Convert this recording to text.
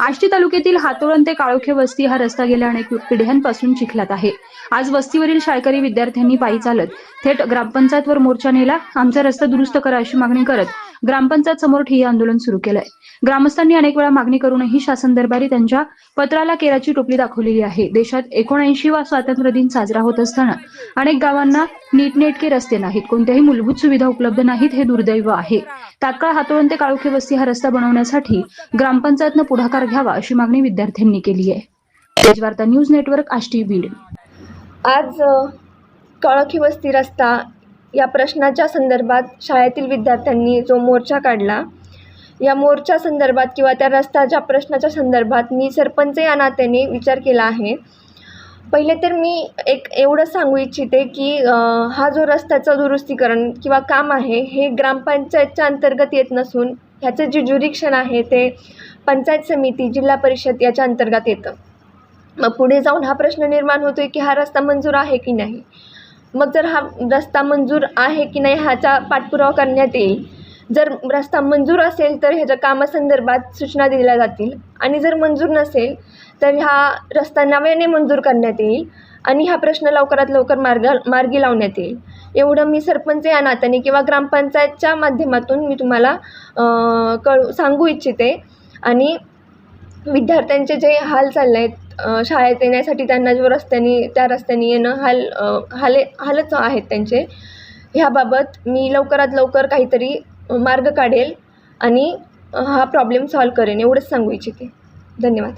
आष्टी तालुक्यातील हातोळण ते काळोखे वस्ती हा रस्ता गेल्या अनेक पिढ्यांपासून चिखलात आहे. आज वस्तीवरील शाळकरी विद्यार्थ्यांनी पायी चालत थेट ग्रामपंचायतवर मोर्चा नेला. आमचा रस्ता दुरुस्त करा अशी मागणी करत ग्रामपंचायत समोर ठिय्या आंदोलन सुरू केलंय. ग्रामस्थांनी अनेक वेळा मागणी करूनही शासन दरबारी त्यांच्या पत्राला केराची टोपली दाखवलेली आहे. देशात एकोणऐंशी वा स्वातंत्र्य दिन साजरा होत असताना अनेक गावांना नीटनेटके रस्ते नाहीत. कोणत्याही मूलभूत सुविधा उपलब्ध नाहीत हे दुर्दैव आहे. तात्काळ हातोळण ते काळोखे वस्ती हा रस्ता बनवण्यासाठी ग्रामपंचायतनं पुढाकार घ्यावा अशी मागणी विद्यार्थ्यांनी केली आहे. Tejvarta news network Ashti Beed. आज काळोखी वस्ती रस्ता या प्रश्नाच्या संदर्भात शाळेतील विद्यार्थ्यांनी जो मोर्चा काढला या मोर्चा संदर्भात किंवा त्या रस्त्याच्या प्रश्नाच्या संदर्भात मी सरपंच या नात्याने विचार केला आहे. पहिले तर मी एक एवढं सांगू इच्छिते की हा जो रस्त्याचं दुरुस्तीकरण किंवा काम आहे हे ग्रामपंचायतच्या अंतर्गत येत नसून ह्याचं जे ज्युरिक्शन आहे ते पंचायत समिती जिल्हा परिषद याच्या अंतर्गत येतं. मग पुढे जाऊन हा प्रश्न निर्माण होतो आहे की हा रस्ता मंजूर आहे की नाही? मग जर हा रस्ता मंजूर आहे की नाही ह्याचा पाठपुरावा करण्यात येईल. जर रस्ता मंजूर असेल तर ह्याच्या कामासंदर्भात सूचना दिल्या जातील. आणि जर मंजूर नसेल तर हा रस्ता नव्याने मंजूर करण्यात येईल आणि हा प्रश्न लवकरात लवकर मार्ग मार्गी लावण्यात येईल. एवढं मी सरपंच या नात्याने किंवा ग्रामपंचायतच्या माध्यमातून मी तुम्हाला कळू सांगू इच्छिते. आणि विद्यार्थ्यांचे जे हाल चालले आहेत शाळेत येण्यासाठी त्यांना जो रस्त्याने त्या रस्त्याने येणं हाल हाले हालच आहेत त्यांचे. ह्याबाबत मी लवकरात लवकर काहीतरी मार्ग काढेल आणि हा प्रॉब्लेम सॉल्व करेन एवढंच सांगू इच्छिते. धन्यवाद.